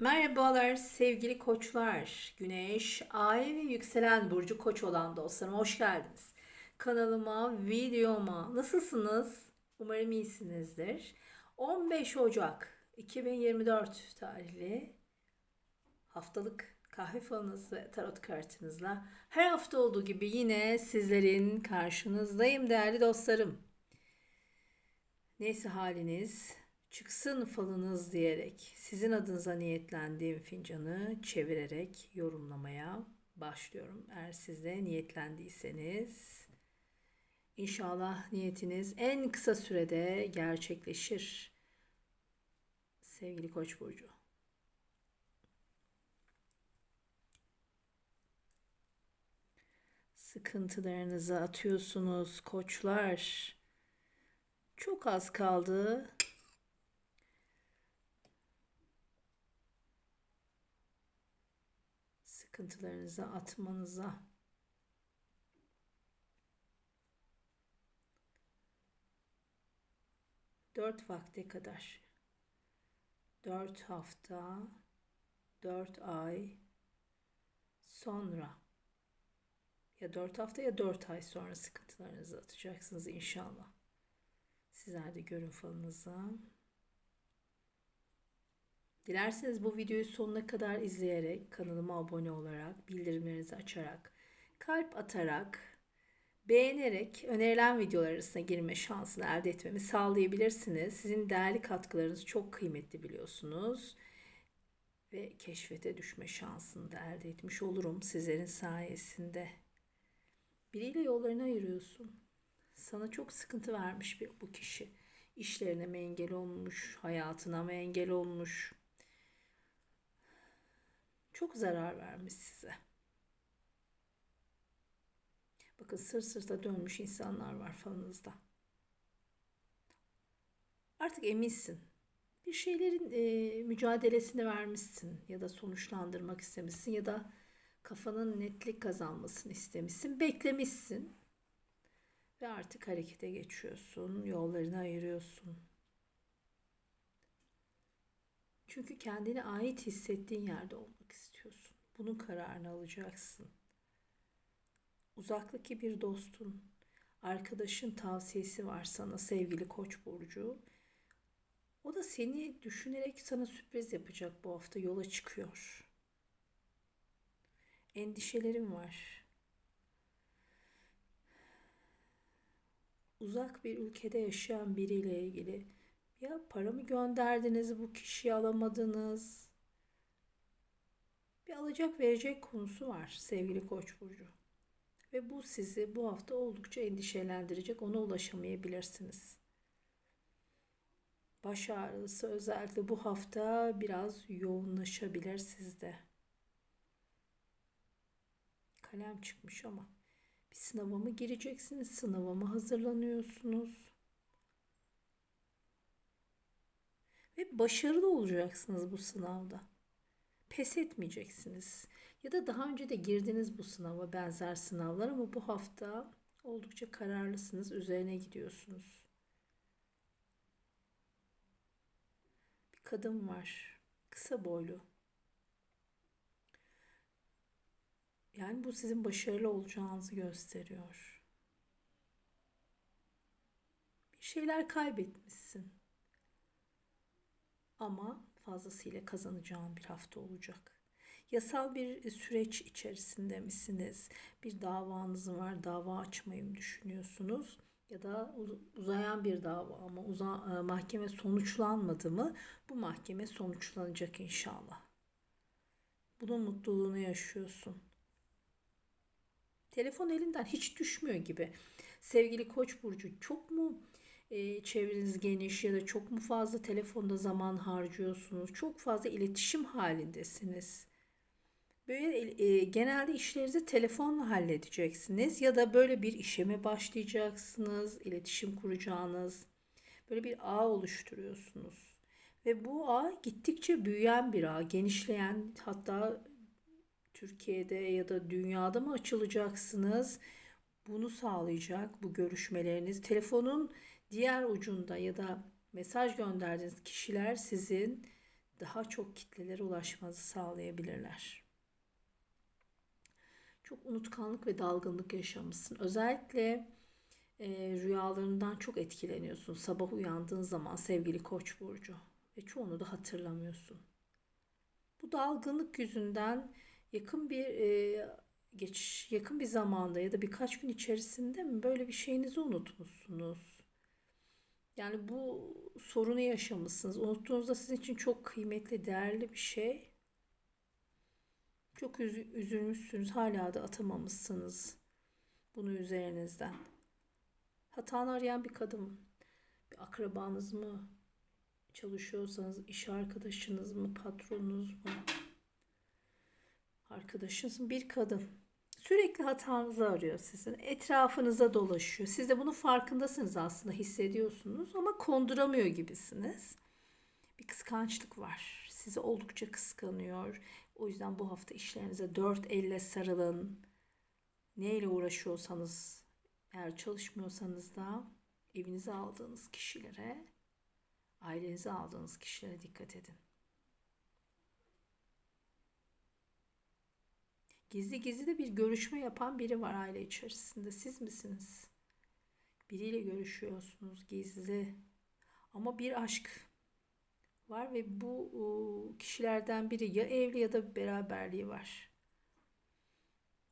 Merhabalar sevgili koçlar. Güneş, ay ve yükselen burcu koç olan dostlarım hoş geldiniz. Kanalıma, videoma nasılsınız? Umarım iyisinizdir. 15 Ocak 2024 tarihli haftalık kahve falınız ve tarot kartınızla her hafta olduğu gibi yine sizlerin karşınızdayım değerli dostlarım. Neyse haliniz çıksın falınız diyerek sizin adınıza niyetlendiğim fincanı çevirerek yorumlamaya başlıyorum. Eğer siz de niyetlendiyseniz inşallah niyetiniz en kısa sürede gerçekleşir. Sevgili Koç burcu. Sıkıntılarınızı atıyorsunuz koçlar. Çok az kaldı. Sıkıntılarınızı atmanıza. Dört vakte kadar. Dört hafta, dört ay sonra ya dört hafta ya dört ay sonra sıkıntılarınızı atacaksınız inşallah. Sizler de görün falınızı. Dilerseniz bu videoyu sonuna kadar izleyerek, kanalıma abone olarak, bildirimlerinizi açarak, kalp atarak, beğenerek önerilen videolar arasına girme şansını elde etmemi sağlayabilirsiniz. Sizin değerli katkılarınız çok kıymetli biliyorsunuz. Ve keşfete düşme şansını da elde etmiş olurum sizlerin sayesinde. Biriyle yollarını ayırıyorsun. Sana çok sıkıntı vermiş bir bu kişi. İşlerine mi engel olmuş, hayatına mı engel olmuş, çok zarar vermiş size. Bakın sır sırta dönmüş insanlar var falınızda. Artık eminsin. Bir şeylerin e, mücadelesini vermişsin ya da sonuçlandırmak istemişsin ya da kafanın netlik kazanmasını istemişsin, beklemişsin. Ve artık harekete geçiyorsun, yollarını ayırıyorsun. Çünkü kendine ait hissettiğin yerde olmak istiyorsun. Bunun kararını alacaksın. Uzaktaki bir dostun, arkadaşın tavsiyesi var sana sevgili Koç burcu. O da seni düşünerek sana sürpriz yapacak bu hafta yola çıkıyor. Endişelerim var. Uzak bir ülkede yaşayan biriyle ilgili ya para mı gönderdiniz bu kişiyi alamadınız? Bir alacak verecek konusu var sevgili Koç burcu. Ve bu sizi bu hafta oldukça endişelendirecek. Ona ulaşamayabilirsiniz. Baş ağrısı özellikle bu hafta biraz yoğunlaşabilir sizde. Kalem çıkmış ama bir sınava mı gireceksiniz? Sınava mı hazırlanıyorsunuz? Başarılı olacaksınız bu sınavda. Pes etmeyeceksiniz. Ya da daha önce de girdiniz bu sınava benzer sınavlar ama bu hafta oldukça kararlısınız. Üzerine gidiyorsunuz. Bir kadın var. Kısa boylu. Yani bu sizin başarılı olacağınızı gösteriyor. Bir şeyler kaybetmişsin ama fazlasıyla kazanacağın bir hafta olacak. Yasal bir süreç içerisinde misiniz? Bir davanız var, dava açmayı mı düşünüyorsunuz? Ya da uzayan bir dava ama uza, e, mahkeme sonuçlanmadı mı? Bu mahkeme sonuçlanacak inşallah. Bunun mutluluğunu yaşıyorsun. Telefon elinden hiç düşmüyor gibi. Sevgili Koç burcu çok mu e, çevreniz geniş ya da çok mu fazla telefonda zaman harcıyorsunuz? Çok fazla iletişim halindesiniz. Böyle e, genelde işlerinizi telefonla halledeceksiniz ya da böyle bir işe mi başlayacaksınız, iletişim kuracağınız böyle bir ağ oluşturuyorsunuz. Ve bu ağ gittikçe büyüyen bir ağ, genişleyen hatta Türkiye'de ya da dünyada mı açılacaksınız? Bunu sağlayacak bu görüşmeleriniz. Telefonun diğer ucunda ya da mesaj gönderdiğiniz kişiler sizin daha çok kitlelere ulaşmanızı sağlayabilirler. Çok unutkanlık ve dalgınlık yaşamışsın. Özellikle e, rüyalarından çok etkileniyorsun. Sabah uyandığın zaman sevgili Koç burcu ve çoğunu da hatırlamıyorsun. Bu dalgınlık yüzünden yakın bir e, geç yakın bir zamanda ya da birkaç gün içerisinde mi böyle bir şeyinizi unutmuşsunuz? Yani bu sorunu yaşamışsınız. Unuttuğunuzda sizin için çok kıymetli, değerli bir şey. Çok üz- üzülmüşsünüz. Hala da atamamışsınız bunu üzerinizden. Hatanı arayan bir kadın, bir akrabanız mı, çalışıyorsanız iş arkadaşınız mı, patronunuz mu, arkadaşınız mı, bir kadın. Sürekli hatanızı arıyor sizin. Etrafınıza dolaşıyor. Siz de bunun farkındasınız aslında hissediyorsunuz ama konduramıyor gibisiniz. Bir kıskançlık var. Sizi oldukça kıskanıyor. O yüzden bu hafta işlerinize dört elle sarılın. Neyle uğraşıyorsanız, eğer çalışmıyorsanız da evinize aldığınız kişilere, ailenize aldığınız kişilere dikkat edin. Gizli gizli de bir görüşme yapan biri var aile içerisinde. Siz misiniz? Biriyle görüşüyorsunuz gizli. Ama bir aşk var ve bu kişilerden biri ya evli ya da beraberliği var.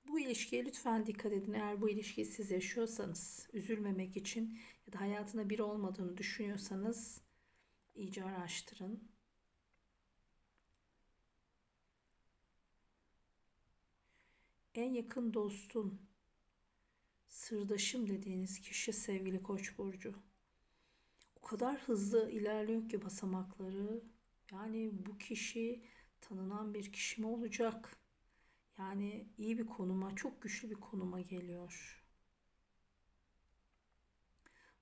Bu ilişkiye lütfen dikkat edin. Eğer bu ilişkiyi siz yaşıyorsanız, üzülmemek için ya da hayatında biri olmadığını düşünüyorsanız iyice araştırın. En yakın dostun, sırdaşım dediğiniz kişi sevgili Koç burcu. O kadar hızlı ilerliyor ki basamakları. Yani bu kişi tanınan bir kişi mi olacak? Yani iyi bir konuma, çok güçlü bir konuma geliyor.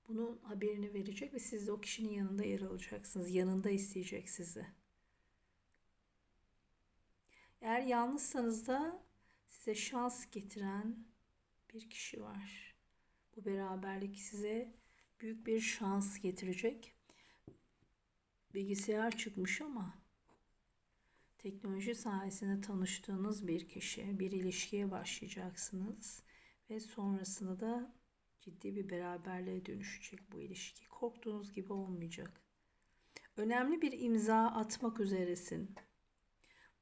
Bunun haberini verecek ve siz de o kişinin yanında yer alacaksınız. Yanında isteyecek sizi. Eğer yalnızsanız da size şans getiren bir kişi var. Bu beraberlik size büyük bir şans getirecek. Bilgisayar çıkmış ama teknoloji sayesinde tanıştığınız bir kişi, bir ilişkiye başlayacaksınız ve sonrasında da ciddi bir beraberliğe dönüşecek bu ilişki. Korktuğunuz gibi olmayacak. Önemli bir imza atmak üzeresin.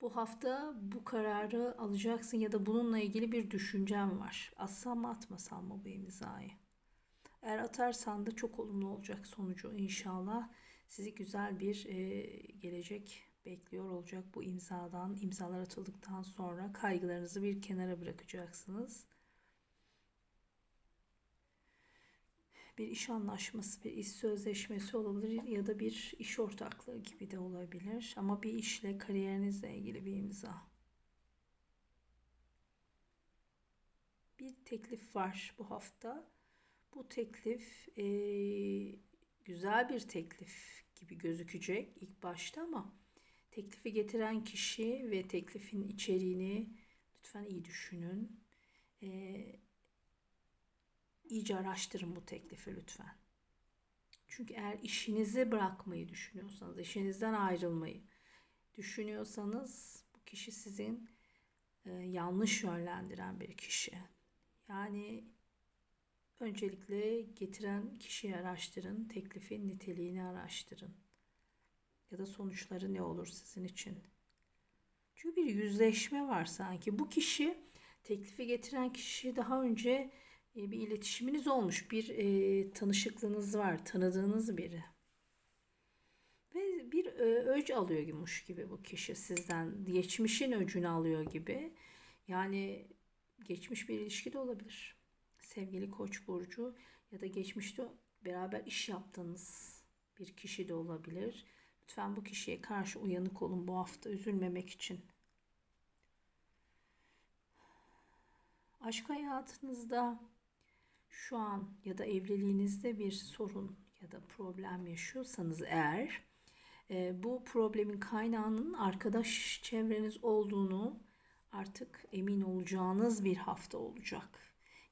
Bu hafta bu kararı alacaksın ya da bununla ilgili bir düşüncem var. Atsam mı atmasam mı bu imzayı? Eğer atarsan da çok olumlu olacak sonucu inşallah. Sizi güzel bir e, gelecek bekliyor olacak bu imzadan. imzalar atıldıktan sonra kaygılarınızı bir kenara bırakacaksınız. Bir iş anlaşması, bir iş sözleşmesi olabilir ya da bir iş ortaklığı gibi de olabilir. Ama bir işle, kariyerinizle ilgili bir imza. Bir teklif var bu hafta. Bu teklif e, güzel bir teklif gibi gözükecek ilk başta ama teklifi getiren kişi ve teklifin içeriğini lütfen iyi düşünün. E, iyice araştırın bu teklifi lütfen. Çünkü eğer işinizi bırakmayı düşünüyorsanız, işinizden ayrılmayı düşünüyorsanız bu kişi sizin e, yanlış yönlendiren bir kişi. Yani öncelikle getiren kişiyi araştırın, teklifin niteliğini araştırın. Ya da sonuçları ne olur sizin için. Çünkü bir yüzleşme var sanki. Bu kişi, teklifi getiren kişi daha önce bir iletişiminiz olmuş, bir e, tanışıklığınız var, tanıdığınız biri. Ve bir e, öc alıyormuş gibi bu kişi sizden. Geçmişin öcünü alıyor gibi. Yani geçmiş bir ilişki de olabilir. Sevgili Koç burcu ya da geçmişte beraber iş yaptığınız bir kişi de olabilir. Lütfen bu kişiye karşı uyanık olun bu hafta üzülmemek için. Aşk hayatınızda şu an ya da evliliğinizde bir sorun ya da problem yaşıyorsanız eğer e, bu problemin kaynağının arkadaş çevreniz olduğunu artık emin olacağınız bir hafta olacak.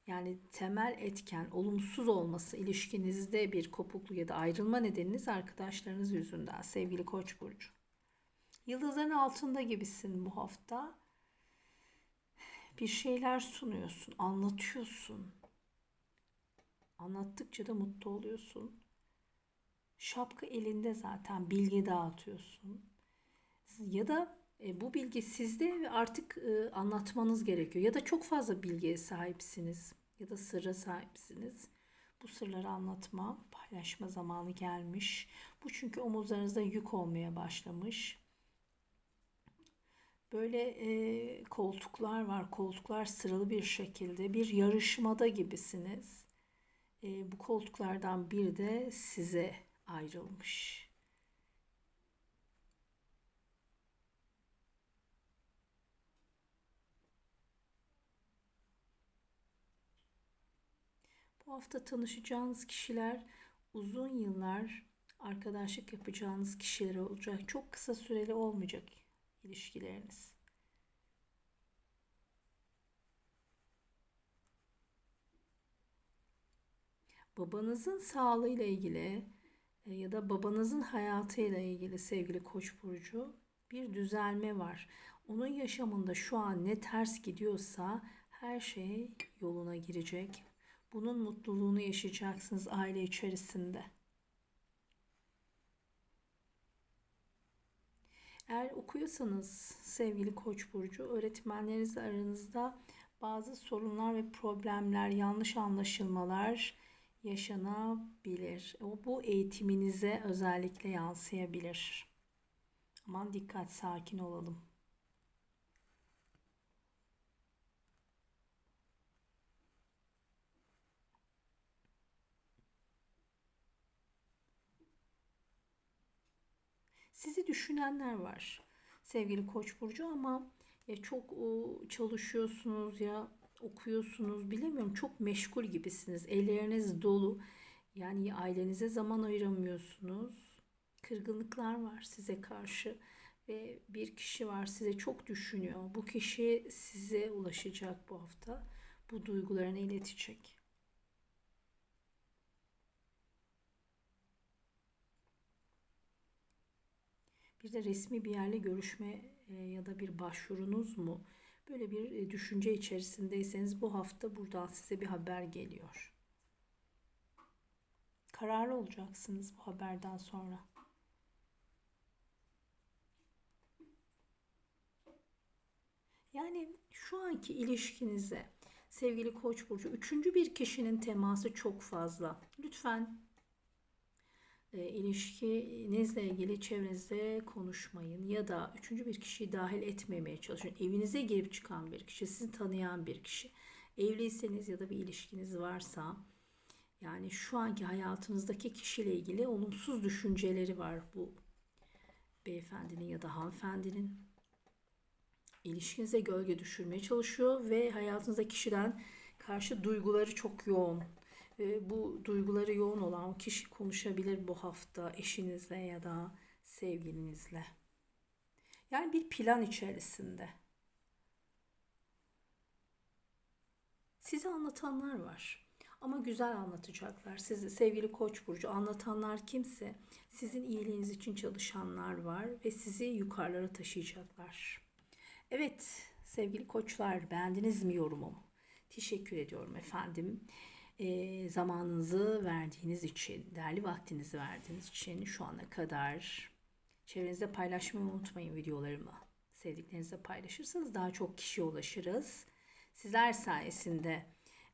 Yani temel etken olumsuz olması ilişkinizde bir kopukluk ya da ayrılma nedeniniz arkadaşlarınız yüzünden sevgili Koç burcu. Yıldızların altında gibisin bu hafta. Bir şeyler sunuyorsun, anlatıyorsun. Anlattıkça da mutlu oluyorsun. Şapka elinde zaten bilgi dağıtıyorsun. Ya da e, bu bilgi sizde ve artık e, anlatmanız gerekiyor. Ya da çok fazla bilgiye sahipsiniz ya da sırra sahipsiniz. Bu sırları anlatma, paylaşma zamanı gelmiş. Bu çünkü omuzlarınızda yük olmaya başlamış. Böyle e, koltuklar var. Koltuklar sıralı bir şekilde bir yarışmada gibisiniz. E, bu koltuklardan bir de size ayrılmış. Bu hafta tanışacağınız kişiler uzun yıllar arkadaşlık yapacağınız kişiler olacak. Çok kısa süreli olmayacak ilişkileriniz. Babanızın sağlığıyla ilgili e, ya da babanızın hayatıyla ilgili sevgili Koç burcu bir düzelme var. Onun yaşamında şu an ne ters gidiyorsa her şey yoluna girecek. Bunun mutluluğunu yaşayacaksınız aile içerisinde. Eğer okuyorsanız sevgili Koç burcu öğretmenlerinizle aranızda bazı sorunlar ve problemler, yanlış anlaşılmalar yaşanabilir. O bu eğitiminize özellikle yansıyabilir. Aman dikkat, sakin olalım. Sizi düşünenler var sevgili Koç burcu ama ya çok çalışıyorsunuz ya okuyorsunuz bilemiyorum çok meşgul gibisiniz. Elleriniz dolu. Yani ailenize zaman ayıramıyorsunuz. Kırgınlıklar var size karşı ve bir kişi var size çok düşünüyor. Bu kişi size ulaşacak bu hafta. Bu duygularını iletecek. Bir de resmi bir yerle görüşme e, ya da bir başvurunuz mu? Böyle bir e, düşünce içerisindeyseniz bu hafta buradan size bir haber geliyor. Kararlı olacaksınız bu haberden sonra. Yani şu anki ilişkinize sevgili Koç burcu üçüncü bir kişinin teması çok fazla. Lütfen ilişkinizle ilgili çevrenizde konuşmayın ya da üçüncü bir kişiyi dahil etmemeye çalışın. Evinize girip çıkan bir kişi, sizi tanıyan bir kişi. Evliyseniz ya da bir ilişkiniz varsa yani şu anki hayatınızdaki kişiyle ilgili olumsuz düşünceleri var bu beyefendinin ya da hanımefendinin. İlişkinize gölge düşürmeye çalışıyor ve hayatınızda kişiden karşı duyguları çok yoğun e, bu duyguları yoğun olan kişi konuşabilir bu hafta eşinizle ya da sevgilinizle. Yani bir plan içerisinde. Size anlatanlar var. Ama güzel anlatacaklar. Sizi sevgili Koç burcu anlatanlar kimse sizin iyiliğiniz için çalışanlar var ve sizi yukarılara taşıyacaklar. Evet sevgili koçlar beğendiniz mi yorumumu? Teşekkür ediyorum efendim e, zamanınızı verdiğiniz için, değerli vaktinizi verdiğiniz için şu ana kadar çevrenizde paylaşmayı unutmayın videolarımı. Sevdiklerinizle paylaşırsanız daha çok kişiye ulaşırız. Sizler sayesinde.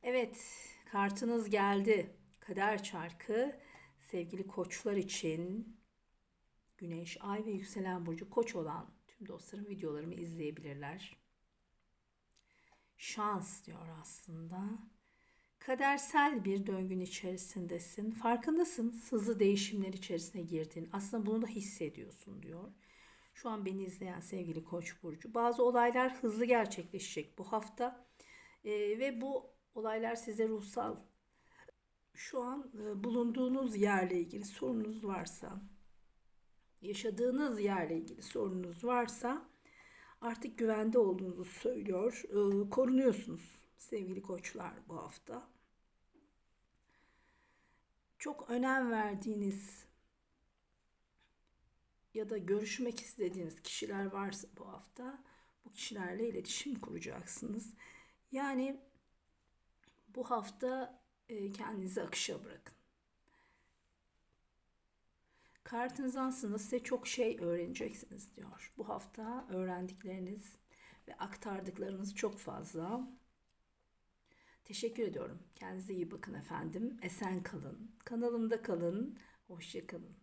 Evet, kartınız geldi. Kader çarkı sevgili koçlar için Güneş, Ay ve Yükselen Burcu koç olan tüm dostlarım videolarımı izleyebilirler. Şans diyor aslında kadersel bir döngün içerisindesin. Farkındasın hızlı değişimler içerisine girdin. Aslında bunu da hissediyorsun diyor. Şu an beni izleyen sevgili Koç burcu. Bazı olaylar hızlı gerçekleşecek bu hafta. E, ve bu olaylar size ruhsal şu an e, bulunduğunuz yerle ilgili sorunuz varsa, yaşadığınız yerle ilgili sorunuz varsa artık güvende olduğunuzu söylüyor. E, korunuyorsunuz sevgili koçlar bu hafta. Çok önem verdiğiniz ya da görüşmek istediğiniz kişiler varsa bu hafta bu kişilerle iletişim kuracaksınız. Yani bu hafta e, kendinizi akışa bırakın. Kartınız aslında size çok şey öğreneceksiniz diyor. Bu hafta öğrendikleriniz ve aktardıklarınız çok fazla. Teşekkür ediyorum. Kendinize iyi bakın efendim. Esen kalın. Kanalımda kalın. Hoşça kalın.